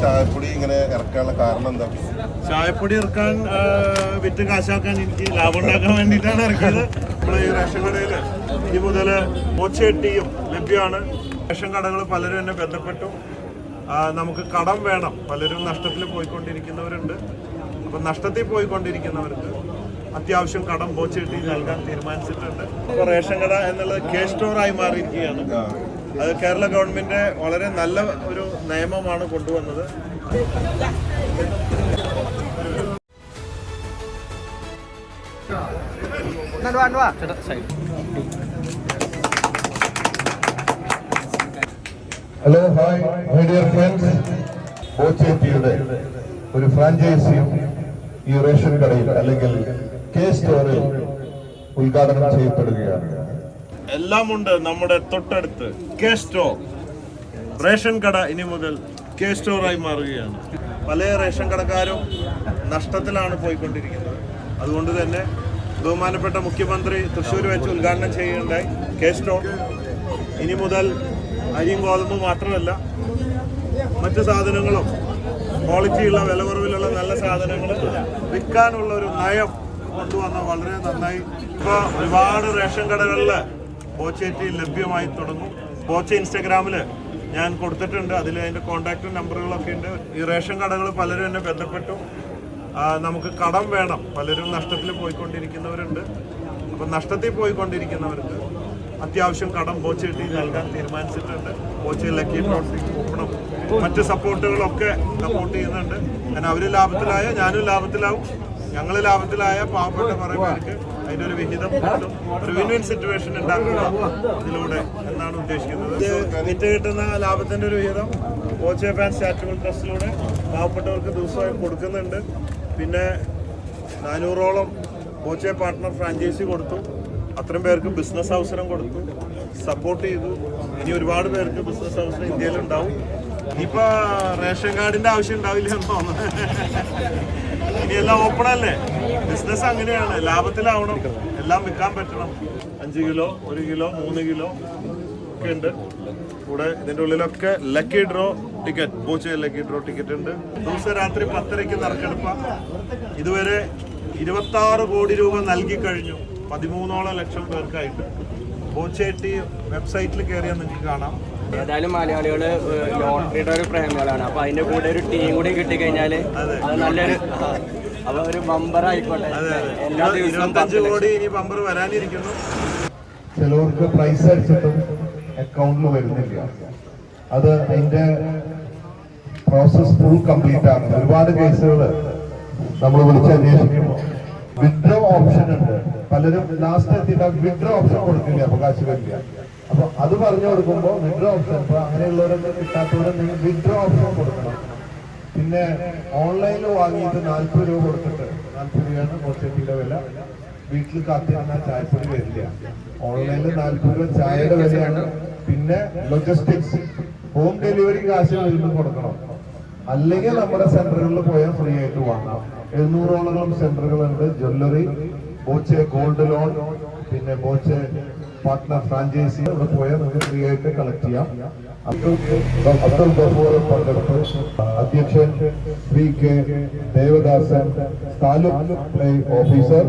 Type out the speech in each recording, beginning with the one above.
ചായപ്പൊടി ഇങ്ങനെ ഇറക്കാനുള്ള കാരണം എന്താ? ചായപ്പൊടി ഇറക്കാൻ വിറ്റ് കാശാക്കാൻ എനിക്ക് ലാഭം ഉണ്ടാക്കാൻ വേണ്ടിയിട്ടാണ് ഇറക്കിയത്. നമ്മുടെ ഈ റേഷൻ കടയിൽ ഇനി മുതൽ മോച്ചയട്ടിയും ലഭ്യമാണ്. റേഷൻ കടകൾ പലരും എന്നെ ബന്ധപ്പെട്ടു. നമുക്ക് കടം വേണം. പലരും നഷ്ടത്തിൽ പോയിക്കൊണ്ടിരിക്കുന്നവരുണ്ട്. അപ്പം നഷ്ടത്തിൽ പോയിക്കൊണ്ടിരിക്കുന്നവർക്ക് അത്യാവശ്യം കടം ബോച്ചെട്ടി നൽകാൻ തീരുമാനിച്ചിട്ടുണ്ട്. റേഷൻ കട എന്നുള്ളത് കെ സ്റ്റോറായി മാറിയിരിക്കുകയാണ്. അത് കേരള ഗവൺമെന്റ് വളരെ നല്ല ഒരു നിയമമാണ് കൊണ്ടുവന്നത്. Hello hi my dear friends ബോച്ചേറ്റിയുടെ ഒരു ഫ്രാഞ്ചൈസിയും ഈ റേഷൻ കടയിൽ അല്ലെങ്കിൽ കെ സ്റ്റോറിൽ ഉദ്ഘാടനം ചെയ്യപ്പെടുകയാണ്. എല്ലാം ഉണ്ട് നമ്മുടെ തൊട്ടടുത്ത്. കെ സ്റ്റോർ റേഷൻ കട ഇനി മുതൽ കെ സ്റ്റോറായി മാറുകയാണ്. പല റേഷൻ കടക്കാരും നഷ്ടത്തിലാണ് പോയിക്കൊണ്ടിരിക്കുന്നത്. അതുകൊണ്ട് തന്നെ ബഹുമാനപ്പെട്ട മുഖ്യമന്ത്രി തൃശ്ശൂർ വെച്ച് ഉദ്ഘാടനം ചെയ്യുകയുണ്ടായി. കെ സ്റ്റോർ ഇനി മുതൽ അരിയും ഗോതമ്പും മാത്രമല്ല മറ്റു സാധനങ്ങളും ക്വാളിറ്റിയുള്ള വില കുറവിലുള്ള നല്ല സാധനങ്ങൾ വിൽക്കാനുള്ള ഒരു നയം കൊണ്ടുവന്ന വളരെ നന്നായി. ഇപ്പോൾ ഒരുപാട് റേഷൻ കടകളിൽ ബോച്ചേറ്റി ലഭ്യമായി തുടങ്ങും. ബോച്ച ഇൻസ്റ്റഗ്രാമിൽ ഞാൻ കൊടുത്തിട്ടുണ്ട്. അതിൽ അതിന്റെ കോൺടാക്റ്റ് നമ്പറുകളൊക്കെ ഉണ്ട്. ഈ റേഷൻ കടകൾ പലരും എന്നെ ബന്ധപ്പെട്ടു. നമുക്ക് കടം വേണം. പലരും നഷ്ടത്തിൽ പോയിക്കൊണ്ടിരിക്കുന്നവരുണ്ട്. അപ്പം നഷ്ടത്തിൽ പോയിക്കൊണ്ടിരിക്കുന്നവർക്ക് അത്യാവശ്യം കടം ബോച്ചെട്ടി നൽകാൻ തീരുമാനിച്ചിട്ടുണ്ട്. ബോച്ചയിൽ ലക്കി കൂപ്പണും മറ്റ് സപ്പോർട്ടുകളൊക്കെ സപ്പോർട്ട് ചെയ്യുന്നുണ്ട്. കാരണം അവർ ലാഭത്തിലായ ഞാനും ലാഭത്തിലാവും. ഞങ്ങൾ ലാഭത്തിലായ പാവപ്പെട്ട പറയുന്നവർക്ക് അതിന്റെ ഒരു വിഹിതം ഒരു വിൻ വിൻ സിറ്റുവേഷൻ ഉണ്ടാക്കുക ഇതിലൂടെ എന്നാണ് ഉദ്ദേശിക്കുന്നത്. വിറ്റ് കിട്ടുന്ന ലാഭത്തിന്റെ ഒരു വിഹിതം ഓച്ച ഫാൻ ചാരിറ്റബിൾ ട്രസ്റ്റിലൂടെ പാവപ്പെട്ടവർക്ക് ദിവസമായി കൊടുക്കുന്നുണ്ട്. പിന്നെ നാനൂറോളം ഓച്ച പാർട്ട്ണർ ഫ്രാഞ്ചൈസി കൊടുത്തു. അത്രയും പേർക്ക് ബിസിനസ് അവസരം കൊടുത്തു. സപ്പോർട്ട് ചെയ്തു. ഇനി ഒരുപാട് പേർക്ക് ബിസിനസ് അവസരം ഇന്ത്യയിലുണ്ടാവും. ഇനിയിപ്പോൾ റേഷൻ കാർഡിന്റെ ആവശ്യം ഉണ്ടാവില്ല എന്ന് തോന്നുന്നു. ഇനി എല്ലാം ഓപ്പൺ അല്ലേ? ബിസിനസ് അങ്ങനെയാണ്. ലാഭത്തിലാവണം. എല്ലാം വിൽക്കാൻ പറ്റണം. അഞ്ച് കിലോ ഒരു കിലോ മൂന്ന് കിലോ ഒക്കെ ഉണ്ട്. കൂടെ ഇതിന്റെ ഉള്ളിലൊക്കെ ലക്കി ഡ്രോ ടിക്കറ്റ് പൂച്ച ലക്കി ഡ്രോ ടിക്കറ്റ് ഉണ്ട്. ദിവസം രാത്രി പത്തരയ്ക്ക് നറുക്കെടുപ്പ. ഇതുവരെ ഇരുപത്തി ആറ് കോടി രൂപ നൽകി കഴിഞ്ഞു. പതിമൂന്നോളം ലക്ഷം പേർക്കായിട്ട്. പോച്ചേട്ടി വെബ്സൈറ്റിൽ കയറിയാൽ നിങ്ങൾക്ക് കാണാം. ഏതായാലും മലയാളികൾ ലോട്ടറിയുടെ ഒരു പ്രേമികളാണ്. അപ്പൊ അതിന്റെ കൂടെ ഒരു ടീം കൂടി കിട്ടിക്കഴിഞ്ഞാൽ കഴിഞ്ഞാൽ അത് നല്ലൊരു അപ്പൊ ഒരു ബമ്പർ ആയിക്കോട്ടെ. എല്ലാ ദിവസവും. കോടി ഇനി ബമ്പർ വരാനിരിക്കുന്നു. ചിലവർക്ക് പ്രൈസ് അടിച്ചിട്ടും അക്കൗണ്ടിൽ വരുന്നില്ല. അത് അതിന്റെ പ്രോസസ് ഫുൾ കംപ്ലീറ്റ് ആണ്. ഒരുപാട് കേസുകൾ നമ്മൾ വിളിച്ച് അന്വേഷിക്കുമ്പോൾ വിഡ്രോ ഓപ്ഷൻ ഉണ്ട്. പലരും ലാസ്റ്റ് എത്തിയിട്ട് വിഡ്രോ ഓപ്ഷൻ കൊടുക്കില്ല? അവകാശമില്ല അപ്പൊ അത് പറഞ്ഞു കൊടുക്കുമ്പോൾ വിഡ്രോ ഓപ്ഷൻ ഇപ്പൊ അങ്ങനെയുള്ളവരൊക്കെ കിട്ടാത്തവരെ നിങ്ങൾ വിഡ്രോ ഓപ്ഷൻ കൊടുക്കണം. പിന്നെ ഓൺലൈനിൽ വാങ്ങിയിട്ട് നാൽപ്പത് രൂപ കൊടുത്തിട്ട് നാൽപ്പത് രൂപയാണ് മോശത്തിന്റെ വില. വീട്ടിൽ കാത്തിരുന്നാൽ ചായപ്പൊടി വരില്ല. ഓൺലൈനിൽ നാൽപ്പത് രൂപ ചായയുടെ വിലയാണ്. പിന്നെ ലൊജിസ്റ്റിക്സ് ഹോം ഡെലിവറി കാശ് വരുമ്പോൾ കൊടുക്കണം. അല്ലെങ്കിൽ നമ്മുടെ സെന്ററുകളിൽ പോയാൽ ഫ്രീ ആയിട്ട് വാങ്ങാം. എഴുന്നൂറോളം സെന്ററുകളുണ്ട് ജ്വല്ലറി ബോച്ചെ ഗോൾഡ് ലോൺ പിന്നെ ബോച്ചെ പാർട്ട്ണർ ഫ്രാഞ്ചൈസി അവിടെ പോയാൽ നമുക്ക് ഫ്രീ ആയിട്ട് കളക്ട് ചെയ്യാം. അബ്ദുൾ ഗഫൂർ പങ്കെടുത്തു. അധ്യക്ഷൻ Shri K Devadasan taluk officer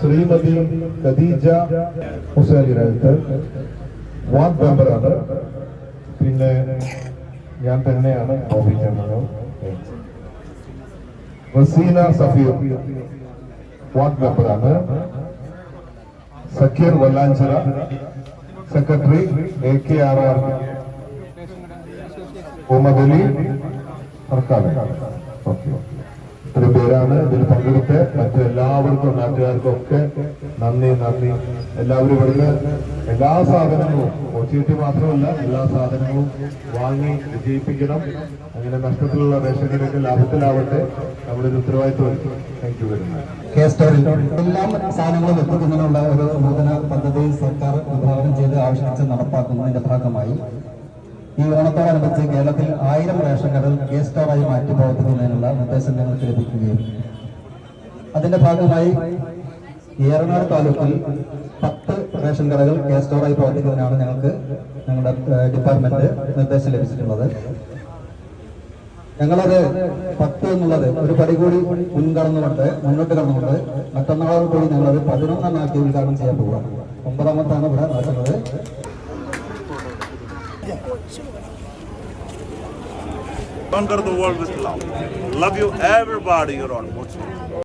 Shrimati Khadeeja Hussain Rajath ward മെമ്പറാണ് പിന്നെ ഞാൻ തന്നെയാണ് ഓഫീസർ റസീന സഫീർ വാർഡ് മെമ്പറാണ് Sakkeer Vallanchira secretary A K R R Muhammad Ali ഇത്രയും പേരാണ് ഇതിൽ പങ്കെടുത്ത് മറ്റെല്ലാവർക്കും നാട്ടുകാർക്കും ഒക്കെ നന്ദി നന്ദി. എല്ലാവരും ഇവിടുന്ന് എല്ലാ സാധനങ്ങളും ഒച്ചിട്ട് മാത്രമല്ല എല്ലാ സാധനങ്ങളും വാങ്ങി വിജയിപ്പിക്കണം. അങ്ങനെ നഷ്ടത്തിലുള്ള റേഷനിലൊക്കെ ലാഭത്തിലാവട്ടെ. നമ്മുടെ ഒരു ഉത്തരവാദിത്വം താങ്ക് യു വെരി മച്ച് സ്റ്റോറിൽ എല്ലാം സാധനങ്ങളും എത്തിക്കുന്നതിനുള്ള ഒരു നൂതന പദ്ധതി സർക്കാർ വിഭാവനം ചെയ്ത് ആവിഷ്കരിച്ച് നടപ്പാക്കുന്നതിന്റെ ഭാഗമായി. ഈ ഓണത്തോടനുബന്ധിച്ച് കേരളത്തിൽ ആയിരം റേഷൻ കടകൾ കെ സ്റ്റോറായി മാറ്റി പ്രവർത്തിക്കുന്നതിനുള്ള നിർദ്ദേശം ഞങ്ങൾക്ക് ലഭിക്കുകയും. അതിന്റെ ഭാഗമായി ഏറനാട് താലൂക്കിൽ പത്ത് റേഷൻ കടകൾ കെ സ്റ്റോറായി പ്രവർത്തിക്കുന്നതിനാണ് ഞങ്ങൾക്ക് ഞങ്ങളുടെ ഡിപ്പാർട്ട്മെന്റ് നിർദ്ദേശം ലഭിച്ചിട്ടുള്ളത് ഞങ്ങളത് പത്ത് എന്നുള്ളത് ഒരു പടി കൂടി മുൻകടന്നുകൊണ്ട് മുന്നോട്ട് കടന്നുകൊണ്ട് മറ്റന്നാളോട് കൂടി ഞങ്ങളത് പതിനൊന്നെണ്ണാക്കി ഉദ്ഘാടനം ചെയ്യാൻ പോവുക ഒമ്പതാമത്താണ് ഇവിടെ നടക്കുന്നത് Under the world with love. Love you everybody, you're on.